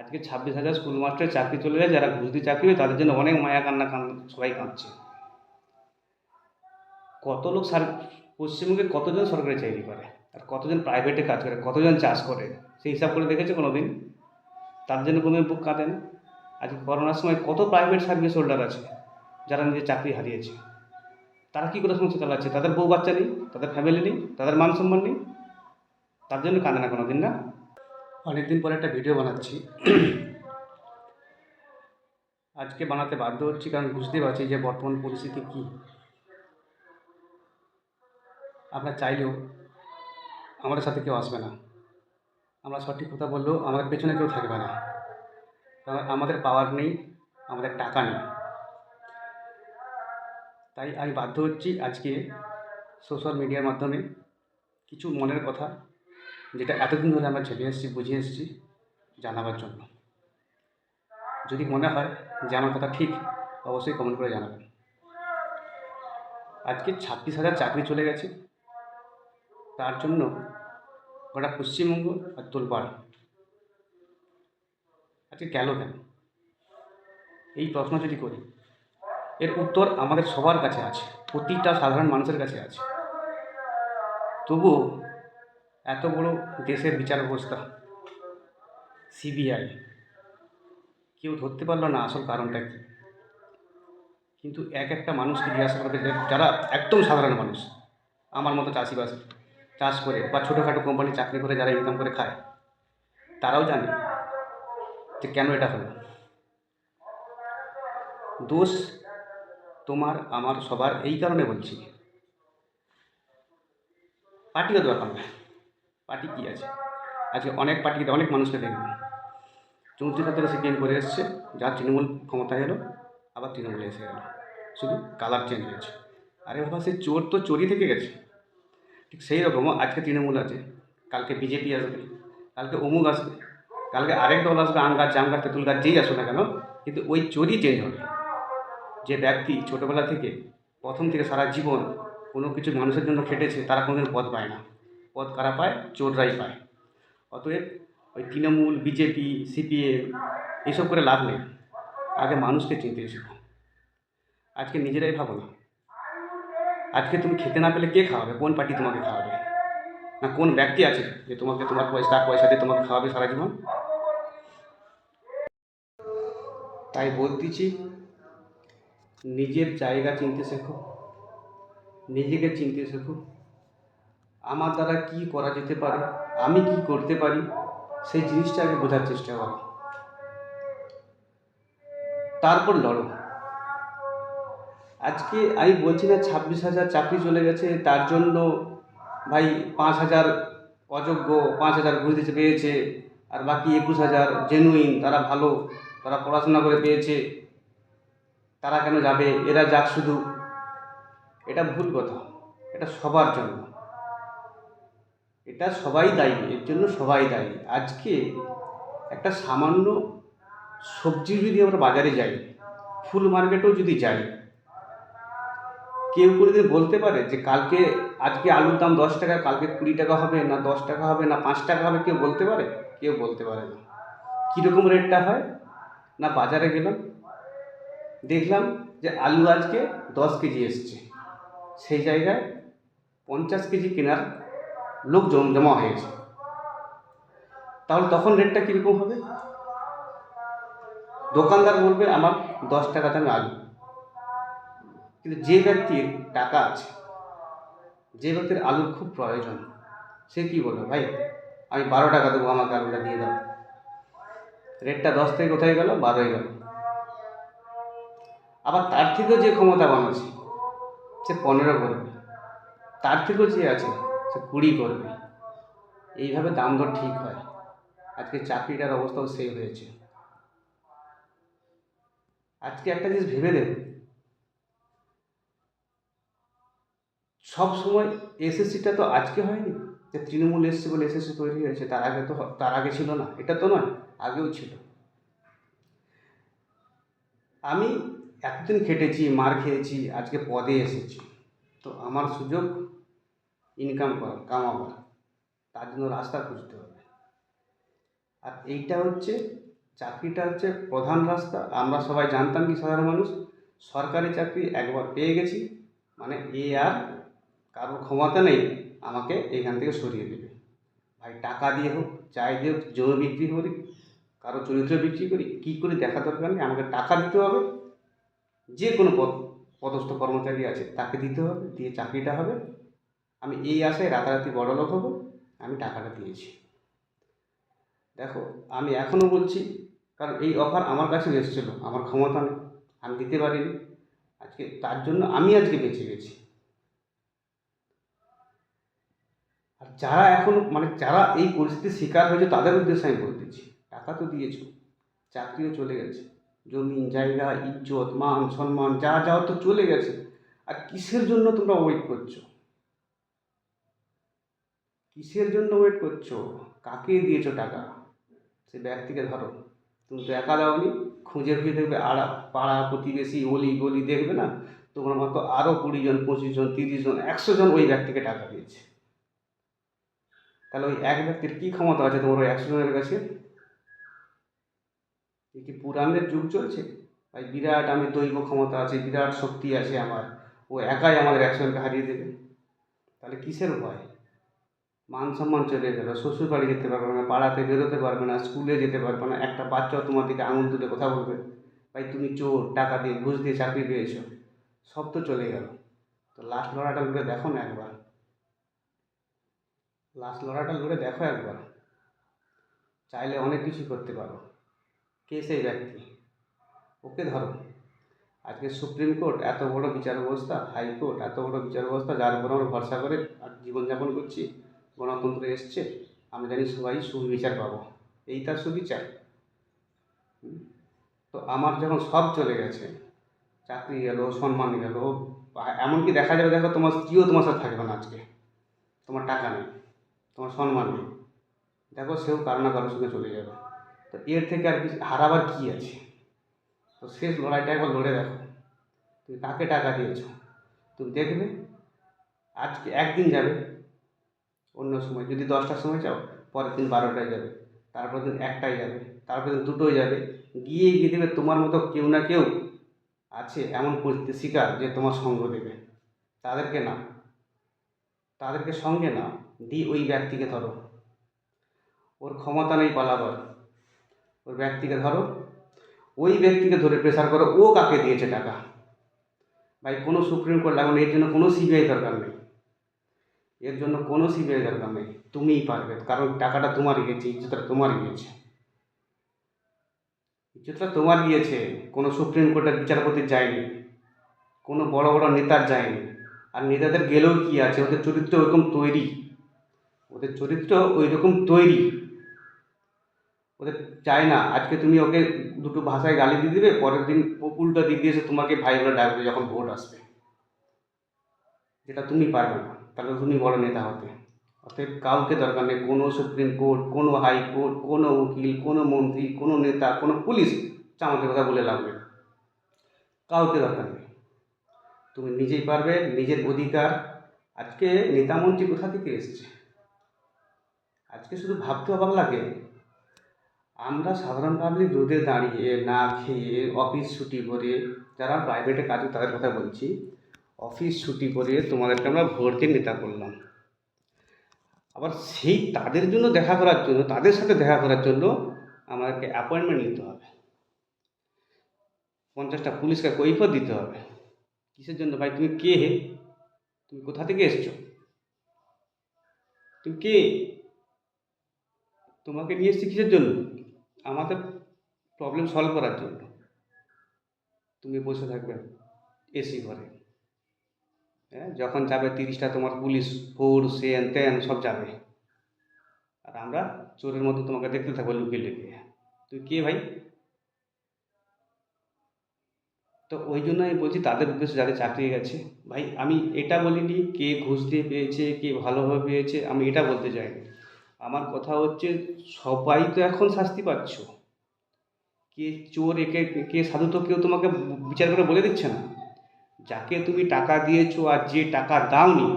আজকে ছাব্বিশ হাজার স্কুল মাস্টারের চাকরি চলে যায়, যারা ঘুষ দিয়ে চাকরি তাদের জন্য অনেক মায়া কান্না কান সবাই কাঁদছে। কত লোক সার পশ্চিমবঙ্গে কতজন সরকারি চাকরি করে? আর কতজন প্রাইভেটে কাজ করে? কতজন চাষ করে? সেই হিসাব করে দেখেছে কোনো দিন তার জন্য কোনো বুক কাঁদে না আজকে করোনার সময় কত প্রাইভেট সার্ভিস হোল্ডার আছে, যারা নিজের চাকরি হারিয়েছে? তারা কী করে সংসার চালাচ্ছে? তাদের বউ বাচ্চা নেই, তাদের ফ্যামিলি নেই, তাদের মান সম্মান নেই? তার জন্য কাঁদে না কোনো দিন না? অনেকদিন পরে একটা ভিডিও বানাচ্ছি। আজকে বানাতে বাধ্য হচ্ছি কারণ বুঝতেই পারছি যে বর্তমান পরিস্থিতি কী। আমরা চাইলেও আমাদের সাথে কেউ আসবে না। আমরা সঠিক কথা বললেও আমাদের পেছনে কেউ থাকবে না। আমাদের পাওয়ার নেই, আমাদের টাকা নেই। তাই আমি বাধ্য হচ্ছি আজকে সোশ্যাল মিডিয়ার মাধ্যমে কিছু মনের কথা যেটা এতদিন ধরে আমরা ছেড়ে এসেছি, বুঝিয়ে এসেছি, জানাবার জন্য। যদি মনে হয় যে আমার কথা ঠিক, অবশ্যই কমেন্ট করে জানাবেন। আজকে ছাব্বিশ হাজার চাকরি চলে গেছে। তার জন্য গোটা পশ্চিমবঙ্গ আর তোলপাড় আজকে গেল কেন? এই প্রশ্ন যদি করি, এর উত্তর আমাদের সবার কাছে আছে, প্রতিটা সাধারণ মানুষের কাছে আছে। তবুও এত বড় দেশের বিচার ব্যবস্থা সিবিআই কেউ ধরতে পারল না আসল কারণটা কী? কিন্তু এক একটা মানুষকে জিজ্ঞাসা করবে যারা একদম সাধারণ মানুষ, আমার মতো চাষিবাস, চাষ করে বা ছোটোখাটো কোম্পানি চাকরি করে যারা ইনকাম করে খায়, তারাও জানে যে কেন এটা হলো। দোষ তোমার, আমার, সবার, এই কারণে বলছি। পার্টিগত ব্যাপার না পার্টি কী আছে? আজকে অনেক পার্টিতে অনেক মানুষকে দেখবে। চৌত্রিশ সে সিপিএম করে এসছে। যার তৃণমূল ক্ষমতায় এলো, আবার তৃণমূলে এসে গেলো। শুধু কালার চেঞ্জ হয়েছে। আরে বাবা সে চোর তো চোরই থেকে গেছে। ঠিক সেই রকমও আজকে তৃণমূল আছে। কালকে বিজেপি আসবে, কালকে অমুক আসবে, কালকে আরেক দল আসবে, আম গাছ, জাম গাছ, তেঁতুল গাছ, যেই আসুক না কেন, কিন্তু ওই চোরই চেঞ্জ হবে। যে ব্যক্তি ছোটোবেলা থেকে প্রথম থেকে সারা জীবন কোনো কিছু মানুষের জন্য খেটেছে, তারা কোনোদিন পথ পায় না। পদ কারা পায়? চোররাই পায়। অতএব ওই তৃণমূল, বিজেপি, সিপিএম এইসব করে লাভ নেই। আগে মানুষকে চিনতে শেখো আজকে নিজেরাই ভাবো না। আজকে তুমি খেতে না পেলে কে খাওয়াবে? কোন পার্টি তোমাকে খাওয়াবে? না, কোন ব্যক্তি আছে যে তোমাকে, তোমার পয়সা পয়সা দিয়ে তোমাকে খাওয়াবে সারা জীবন? তাই বলতেছি নিজের জায়গা চিনতে শেখো। নিজেকে চিনতে শেখো। আমার দ্বারা কি করা যেতে পারে? আমি কি করতে পারি? সেই জিনিসটা আগে বোঝার চেষ্টা করো। তারপর লড়ো। আজকে আমি বলছি না ছাব্বিশ হাজার চাকরি চলে গেছে, তার জন্য ভাই পাঁচ হাজার অযোগ্য, পাঁচ হাজার ঘুষ দিতে পেয়েছে, আর বাকি একুশ হাজার জেনুইন তারা ভালো, তারা পড়াশোনা করে পেয়েছে, তারা কেন যাবে? এরা যাক শুধু। এটা ভুল কথা। এটা সবার জন্য। এটা সবাই দায়ী, এর জন্য সবাই দায়ী। আজকে একটা সামান্য সবজি যদি আমরা বাজারে যাই, ফুল মার্কেটেও যদি যাই, কেউ কোনোদিন বলতে পারে যে কালকে, আজকে আলুর দাম দশ টাকা, কালকে কুড়ি টাকা হবে না দশ টাকা হবে না পাঁচ টাকা হবে, কেউ বলতে পারে? কেউ বলতে পারে না। কীরকম রেটটা হয়? না বাজারে গেলাম, দেখলাম যে আলু আজকে দশ কেজি এসছে। সেই জায়গায় পঞ্চাশ কেজি কেনার লোক জম হয়েছে। তাহলে তখন রেটটা কীরকম হবে? দোকানদার বলবে, আমার দশ টাকা দামে আলু। কিন্তু যে ব্যক্তির টাকা আছে, যে ব্যক্তির আলুর খুব প্রয়োজন, সে কী বলবে, ভাই, আমি বারো টাকা দেবো, আমাকে আলুটা দিয়ে দাও। রেটটা দশ থেকে কোথায় গেল? বারোই গেল। আবার তার থেকেও যে ক্ষমতাবান আছে, সে পনেরো করবে তার থেকেও যে আছে সে কুড়ি করবে। এইভাবে দাম দর ঠিক হয়। আজকে চাকরিটার অবস্থাও সেই হয়েছে। আজকে একটা জিনিস ভেবে দেব সব সময় এসএসসিটা তো আজকে হয়নি। যে তৃণমূল এসছে বলে এসএসসি তৈরি হয়েছে, তার আগে তো তার আগে ছিল না। এটা তো নয়, আগেও ছিল। আমি এতদিন খেটেছি, মার খেয়েছি, আজকে পদে এসেছি। তো আমার সুযোগ ইনকাম করার কামাবার তার জন্য রাস্তা খুঁজতে হবে। আর এইটা হচ্ছে, চাকরিটা হচ্ছে প্রধান রাস্তা। আমরা সবাই জানতাম কি সাধারণ মানুষ? সরকারি চাকরি একবার পেয়ে গেছি মানে এ আর কারোর ক্ষমতা নেই, আমাকে এখান থেকে সরিয়ে দেবে। ভাই, টাকা দিয়ে হোক, চাই দিয়ে হোক, জমি বিক্রি করি, কারও চরিত্র বিক্রি করি, কী করে দেখা দরকার নেই? আমাকে টাকা দিতে হবে। যে কোনো পদ, পদস্থ কর্মচারী আছে, তাকে দিতে হবে, দিয়ে চাকরিটা হবে। আমি এই আশায় রাতারাতি বড়লোক হব, আমি টাকাটা দিয়েছি। দেখো, আমি এখনও বলছি, কারণ এই অফার আমার কাছে এসেছিল, আমার ক্ষমতা নেই, আমি দিতে পারিনি। আজকে তার জন্য আমি আজকে বেঁচে গেছি। আর যারা এখন মানে যারা এই পরিস্থিতির শিকার হয়েছে, তাদের উদ্দেশ্যে আমি বলতেছি টাকা তো দিয়েছ, চাকরিও চলে গেছে, জমি, জায়গা, ইজ্জত, মান, সম্মান, যা যাওয়া তো চলে গেছে। আর কিসের জন্য তোমরা ওয়েট করছ? কিসের জন্য ওয়েট করছ? কাকে দিয়েছ টাকা? সে ব্যক্তিকে ধরো। তুমি তো একা দাওনি, খুঁজে খুঁজে দেখবে আড়া পাড়া প্রতিবেশী, অলি গলি দেখবে না? তোমার মতো আরও কুড়ি জন, পঁচিশ জন, তিরিশ জন, একশো জন ওই ব্যক্তিকে টাকা দিয়েছে। তাহলে ওই এক ব্যক্তির কী ক্ষমতা আছে তোমার ওই একশো জনের কাছে? এ কি পুরাণের যুগ চলছে? তাই বিরাট আমি দৈব ক্ষমতা আছে, বিরাট শক্তি আছে আমার। ও একাই আমাদের একজনকে হারিয়ে দেবে। তাহলে কিসের ভয়? মান সম্মান চলে গেল শ্বশুর বাড়ি যেতে পারবে না, পাড়াতে বেরোতে পারবে না স্কুলে যেতে পারবে না, একটা বাচ্চাও তোমার দিকে আঙুল তুলে কথা বলবে, ভাই, তুমি চোর, টাকা দিয়ে ঘুষ দিয়ে চাকরি পেয়েছ। সব তো চলে গেল। তো লাস্ট লড়াটা লড়ে দেখো না একবার। লাস্ট লড়াটা লড়ে দেখো একবার। চাইলে অনেক কিছু করতে পারো। কে সেই ব্যক্তি? ওকে ধরো। আজকে সুপ্রিম কোর্ট, এত বড় বিচার ব্যবস্থা, হাইকোর্ট, এত বড় বিচার ব্যবস্থা, যার উপর আমরা ভরসা করে জীবনযাপন করছি। গণতন্ত্র এসছে, আমি জানি সবাই সুবিচার পাবো। এই তার সুবিচার তো আমার যখন সব চলে গেছে, চাকরি গেল, সম্মান গেল এমনকি দেখা যাবে, দেখো তোমার স্ত্রীও তোমার সাথে থাকবে না আজকে। তোমার টাকা নেই, তোমার সম্মান নেই। দেখো সেও কারও না কারোর সঙ্গে চলে যাবে। তো এর থেকে আর হারাবার কী আছে? তো শেষ লড়াইটা একবার লড়ে দেখো। তুমি কাকে টাকা দিয়েছ? তুমি দেখবে? আজকে একদিন যাবে। অন্য সময়। যদি দশটার সময় যাও, পরের দিন বারোটায় যাবে তারপর দিন একটায় যাবে তারপর দিন দুটোয় যাবে। গিয়ে গিয়ে দেবে তোমার মতো কেউ না কেউ আছে এমন পরিস্থিতি, শিকার যে তোমার সঙ্গ দেবে। তাদেরকে না, তাদেরকে সঙ্গে না, দিয়ে ওই ব্যক্তিকে ধরো। ওর ক্ষমতা নেই পালাবার। ওর ব্যক্তিকে ধরো। ওই ব্যক্তিকে ধরে প্রেশার করো, ও কাকে দিয়েছে টাকা? ভাই, কোনো সুপ্রিম কোর্ট লাগবে না এর জন্য কোনো সিবিআই দরকার নেই। এর জন্য কোনো সিবিআই দরকার নেই। তুমিই পারবে। কারণ টাকাটা তোমার গিয়েছে ইজ্জতটা তোমার গিয়েছে। ইজ্জতটা তোমার গিয়েছে। কোনো সুপ্রিম কোর্টের বিচারপতির যায়নি। কোনো বড় বড় নেতার যায়নি। আর নেতাদের গেলেও কি আছে? ওদের চরিত্র ওরকম তৈরি। ওদের চরিত্র ওই রকম তৈরি। ওদের চায় না, আজকে তুমি ওকে দুটো ভাষায় গালি দিয়ে দিবে, পরের দিন উল্টো দিক দিয়ে এসে তোমাকে ভাই ডাকবে যখন ভোট আসবে। যেটা তুমি পারবে না। তাহলে তুমি বড় নেতা হতে অতএব কাউকে দরকার নেই, কোনো সুপ্রিম কোর্ট, কোনো হাইকোর্ট কোনো উকিল, কোনো মন্ত্রী, কোনো নেতা, কোনো পুলিশ চামাতে কথা বলে লাগবে কাউকে দরকার নেই। তুমি নিজেই পারবে, নিজের অধিকার। আজকে নেতা মন্ত্রী কোথা থেকে এসছে? আজকে শুধু ভাবতে অবাক লাগে। আমরা সাধারণ পাবলিক রোদে দাঁড়িয়ে, না খেয়ে, অফিস ছুটি করে যারা প্রাইভেটে কাজ তাদের কথা বলছি। অফিস ছুটি করে তোমাদেরকে আমরা দিয়ে নেতা করলাম। আবার সেই তাদের জন্য দেখা করার জন্য, তাদের সাথে দেখা করার জন্য আমাদেরকে অ্যাপয়েন্টমেন্ট নিতে হবে। পঞ্চাশটা পুলিশকে কৈফত দিতে হবে। কিসের জন্য ভাই? তুমি কে তুমি কোথা থেকে এসছো? তুমি কে? তোমাকে নিয়ে এসছি কিসের জন্য? আমাদের প্রবলেম সলভ করার জন্য। তুমি বসে থাকবে এসি ঘরে। হ্যাঁ যখন যাবে তিরিশটা তোমার পুলিশ ফোর্স এন তেন সব যাবে। আর আমরা চোরের মতো তোমাকে দেখতে থাকব লুকিয়ে লুকিয়ে তুই কে ভাই? তো ওই জন্য আমি বলছি, তাদের উদ্দেশ্যে যাদের চাকরি গেছে, ভাই, আমি এটা বলিনি, কে ঘুষ দিয়ে পেয়েছে, কে ভালোভাবে পেয়েছে, আমি এটা বলতে চাইনি আমার কথা হচ্ছে, সবাই তো এখন শাস্তি পাচ্ছ। কে চোর, একে, কে সাধু তো কেউ তোমাকে বিচার করে বলে দিচ্ছে না। যাকে তুমি টাকা দিয়েছ আর যে টাকা দাওনি,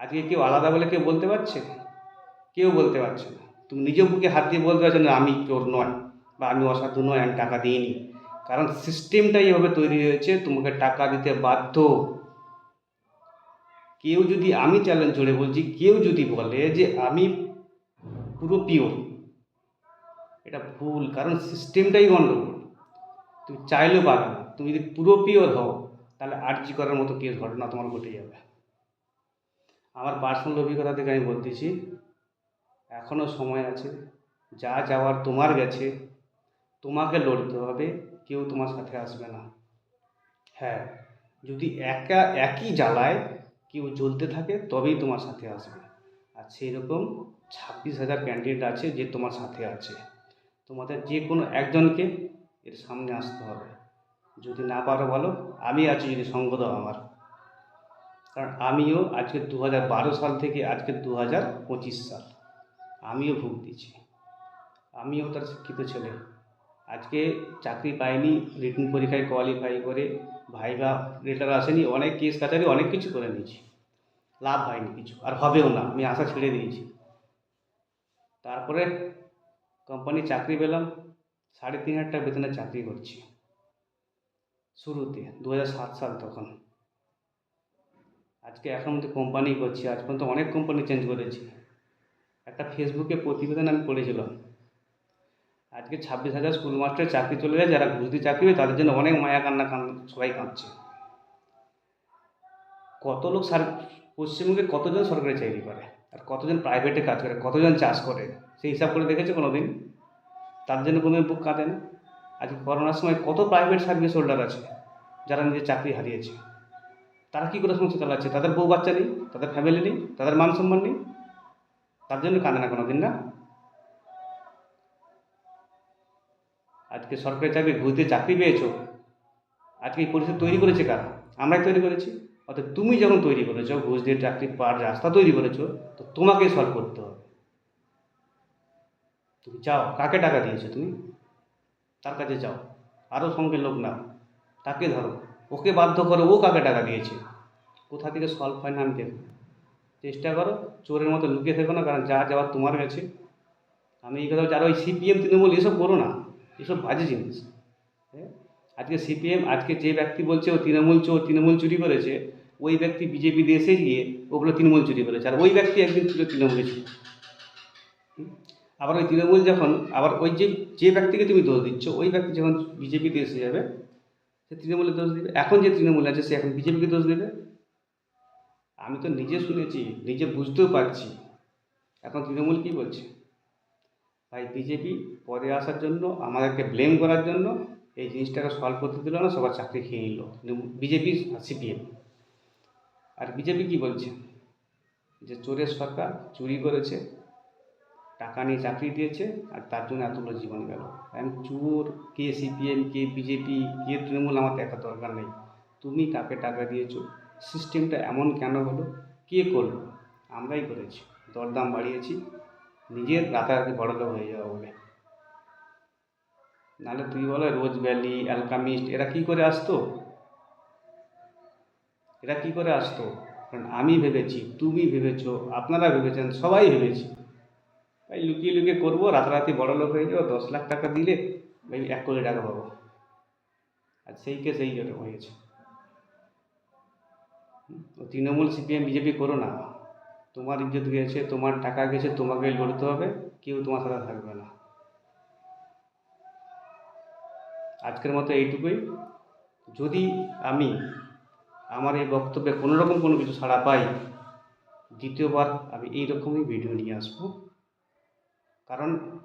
আজকে কেউ আলাদা বলে কেউ বলতে পারছে? কেউ বলতে পারছে না। তুমি নিজের বুকে হাত দিয়ে বলতে পারছ না, আমি চোর নয় বা আমি অসাধু নয়, আমি টাকা দিইনি। কারণ সিস্টেমটাই এভাবে তৈরি হয়েছে, তোমাকে টাকা দিতে বাধ্য। কেউ যদি আমি চ্যালেঞ্জ করে বলছি, কেউ যদি বলে যে, আমি পুরো পিওর এটা ভুল, কারণ সিস্টেমটাই গণ্ডগোল তুমি চাইলেও পাবে তুমি যদি পুরো পিওর হও তাহলে আর্জি করার মতো কেস ঘটনা তোমার ঘটে যাবে? আমার পার্সোনাল অভিজ্ঞতা থেকে আমি বলতেছি এখনও সময় আছে, যা যাওয়ার তোমার গেছে, তোমাকে লড়তে হবে, কেউ তোমার সাথে আসবে না। হ্যাঁ যদি একা একই জ্বালায় কেউ জ্বলতে থাকে, তবেই তোমার সাথে আসবে। আর সেই রকম ছাব্বিশ হাজার ক্যান্ডিডেট আছে যে তোমার সাথে আছে। তোমাদের যে কোনো একজনকে এর সামনে আসতে হবে। যদি না পারো বলো আমি আছি যদি সঙ্গ দাও আমার। কারণ আমিও আজকে দু হাজার বারো সাল থেকে আজকে দু হাজার পঁচিশ সাল, আমিও ভুগ দিচ্ছি আমিও তার শিক্ষিত ছেলে। আজকে চাকরি পাইনি রিটেন পরীক্ষায় কোয়ালিফাই করে ভাইবা লেটার আসেনি, অনেক কেস কাছারি অনেক কিছু করে নিয়েছি। লাভ হয়নি কিছু, আর হবেও না, আমি আশা ছেড়ে দিয়েছি। তারপরে কোম্পানি চাকরি পেলাম, সাড়ে তিন হাজার টাকা বেতনে চাকরি করছি। শুরুতে দু হাজার সাত সাল তখন। আজকে এখন তো কোম্পানি করছি, আজ পর্যন্ত অনেক কোম্পানি চেঞ্জ করেছি। একটা ফেসবুকে প্রতিবেদন আমি পড়েছিলাম আজকে ছাব্বিশ হাজার স্কুল মাস্টারের চাকরি চলে যায়, যারা ঘুষ দিয়ে চাকরি তাদের জন্য অনেক মায়া কান্না কান, সবাই কাঁদছে। কত লোক সার, পশ্চিমবঙ্গে কতজন সরকারি চাকরি করে? আর কতজন প্রাইভেটে কাজ করে? কতজন চাষ করে? সেই হিসাব করে দেখেছে কোনো দিন তার জন্য কোনো বুক কাঁদে না আজকে করোনার সময় কত প্রাইভেট সার্ভিস হোল্ডার আছে যারা নিজের চাকরি হারিয়েছে? তারা কী করে সংসার চালাচ্ছে? তাদের বউ বাচ্চা নেই, তাদের ফ্যামিলি নেই, তাদের মান সম্মান নেই? তার জন্য কাঁদে না কোনো দিন না? আজকে সরকারি চাকরি দিয়ে চাকরি পেয়েছ? আজকে এই পরিস্থিতি তৈরি করেছে কারা? আমরাই তৈরি করেছি। অর্থাৎ তুমি যখন তৈরি করেছ, ঘুষ দিয়ে চাকরি পাওয়ার রাস্তা তৈরি করেছ, তো তোমাকেই সলভ করতে হবে। তুমি চাও? কাকে টাকা দিয়েছ তুমি? তার কাছে যাও। আরও সঙ্গে লোক না তাকে ধরো। ওকে বাধ্য করো ও কাকে টাকা দিয়েছে? কোথা থেকে সলভ হয় না আমি চেষ্টা করো, চোরের মতো লুকিয়ে থেকো না, কারণ যা যাওয়ার তোমার কাছে। আমি এই কথা যারা ওই সিপিএম, তৃণমূল, এসব করো না। এসব বাজে জিনিস। হ্যাঁ? আজকে সিপিএম, আজকে যে ব্যক্তি বলছে ও তৃণমূল চোর, তৃণমূল চুরি করেছে, ওই ব্যক্তি বিজেপি দেশে গিয়ে ওগুলো তৃণমূল চুরি করেছে। আর ওই ব্যক্তি একদিন ছিল তৃণমূলে ছিল? আবার ওই তৃণমূল যখন, আবার ওই যে যে ব্যক্তিকে তুমি দোষ দিচ্ছ, ওই ব্যক্তি যখন বিজেপিতে এসে যাবে, সে তৃণমূলের দোষ দিবে? এখন যে তৃণমূল আছে, সে এখন বিজেপিকে দোষ দেবে? আমি তো নিজে শুনেছি, নিজে বুঝতেও পারছি। এখন তৃণমূল কী বলছে? তাই বিজেপি পরে আসার জন্য, আমাদেরকে ব্লেম করার জন্য, এই জিনিসটাকে সলভ করতে দিল না, সবার চাকরি খেয়ে নিল। BJP CPM. আর বিজেপি কি বলছে? যে চোরের সরকার চুরি করেছে টাকা নিয়ে চাকরি দিয়েছে আর তার জন্য এতগুলো জীবন গেল। আমি চোর, কে সিপিএম কে বিজেপি কে তৃণমূল আমার দেখা দরকার নেই। তুমি কাকে টাকা দিয়েছ? সিস্টেমটা এমন কেন হলো? কে করল? আমরাই করেছি। দরদাম বাড়িয়েছি। নিজের রাতারাতি বড়লোক হয়ে যাওয়া বলে। নাহলে তুই বলে রোজ ভ্যালি, অ্যালকামিস্ট, এরা কি করে আসতো? এরা কি করে আসতো? কারণ আমি ভেবেছি, তুমি ভেবেছো, আপনারা ভেবেছেন, সবাই ভেবেছি। তাই লুকিয়ে লুকিয়ে করব, রাতারাতি বড় লোক হয়ে যাব, দশ লাখ টাকা দিলে ভাই এক কোটি টাকা পাবো। আর সেই কে সেই জন্য হয়েছে তৃণমূল, সিপিএম, বিজেপি করো না। তোমার ইজ্জত গেছে, তোমার টাকা গেছে, তোমাকে লড়তে হবে, কেউ তোমার সাথে থাকবে না। আজকের মতো এইটুকুই। যদি আমি আমার এই বক্তব্যে কোনো রকম কোনো কিছু ছাড়া পাই, দ্বিতীয়বার আমি এইরকমই ভিডিও নিয়ে আসব। কারণ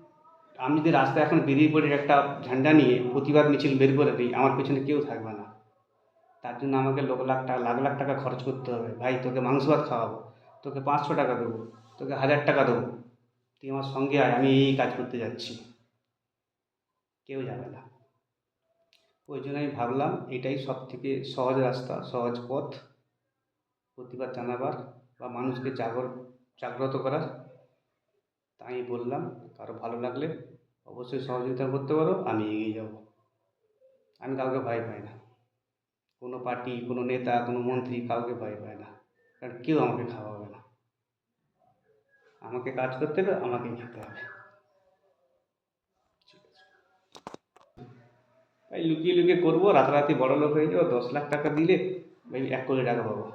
আমি যদি রাস্তায় এখন বেরিয়ে পড়ি একটা ঝান্ডা নিয়ে প্রতিবাদ মিছিল বের করে দিই, আমার পেছনে কেউ থাকবে না। তার জন্য আমাকে লোক লাখ টাকা, লাখ লাখ টাকা খরচ করতে হবে। ভাই, তোকে মাংস ভাত খাওয়াবো, তোকে পাঁচশো টাকা দেবো, তোকে হাজার টাকা দেবো। তুই আমার সঙ্গে আয়, আমি এই কাজ করতে যাচ্ছি। কেউ যাবে না। ওই জন্য আমি ভাবলাম, এটাই সব থেকে সহজ রাস্তা, সহজ পথ। প্রতিবাদ জানাবার বা মানুষকে জাগর, জাগ্রত করার আমি বললাম, কারও ভালো লাগলে অবশ্যই সহযোগিতা করতে পারো, আমি এগিয়ে যাব। আমি কাউকে ভয় পাই না। কোনো পার্টি, কোনো নেতা, কোনো মন্ত্রী কাউকে ভয় পায় না। কারণ কেউ আমাকে খাওয়াবে না। আমাকে কাজ করতে হবে আমাকে খেতে হবে। এই লুকিয়ে লুকিয়ে করব, রাতারাতি বড় লোক হয়ে যাব, দশ লাখ টাকা দিলে, ভাই, এক কোটি টাকা পাবো।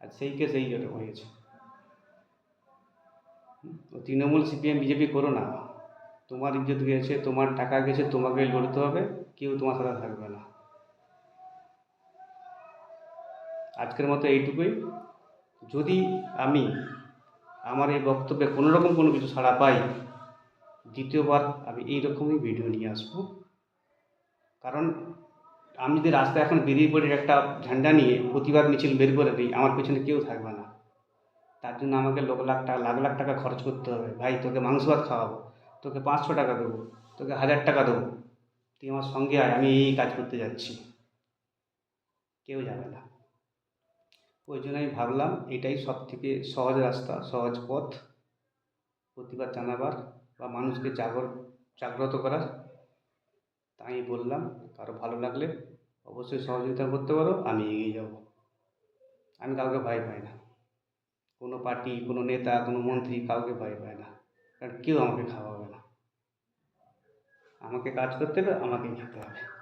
আর সেই কে সেই এরকম হয়েছে। তৃণমূল, সিপিএম, বিজেপি করো না। তোমার ইজ্জত গেছে, তোমার টাকা গেছে তোমাকে লড়তে হবে, কেউ তোমার সাথে থাকবে না। আজকের মতো এইটুকুই। যদি আমি আমার এই বক্তব্যে কোনো রকম কোনো কিছু ছাড়া পাই, দ্বিতীয়বার আমি এইরকমই ভিডিও নিয়ে আসব। কারণ আমি যদি রাস্তায় এখন বেরিয়ে পড়ি একটা ঝান্ডা নিয়ে, প্রতিবাদ মিছিল বের করে দিই, আমার পেছনে কেউ থাকবে না। তার জন্য আমাকে লোক লাখ টাকা, লাখ লাখ টাকা খরচ করতে হবে। ভাই, তোকে মাংস ভাত খাওয়াবো, তোকে পাঁচশো টাকা দেবো, তোকে হাজার টাকা দেবো। তুই আমার সঙ্গে আয়, আমি এই কাজ করতে যাচ্ছি। কেউ যাবে না। ওই জন্য আমি ভাবলাম, এটাই সব থেকে সহজ রাস্তা, সহজ পথ। প্রতিবাদ জানাবার বা মানুষকে জাগর, জাগ্রত করার। তাই বললাম, কারও ভালো লাগলে অবশ্যই সহযোগিতা করতে পারো, আমি এগিয়ে যাব। আমি কাউকে ভয় পাই না। কোনো পার্টি, কোনো নেতা, কোনো মন্ত্রী কাউকে ভয় পায় না। কারণ কেউ আমাকে খাওয়াবে না। আমাকে কাজ করতে হবে, আমাকেই খেতে হবে।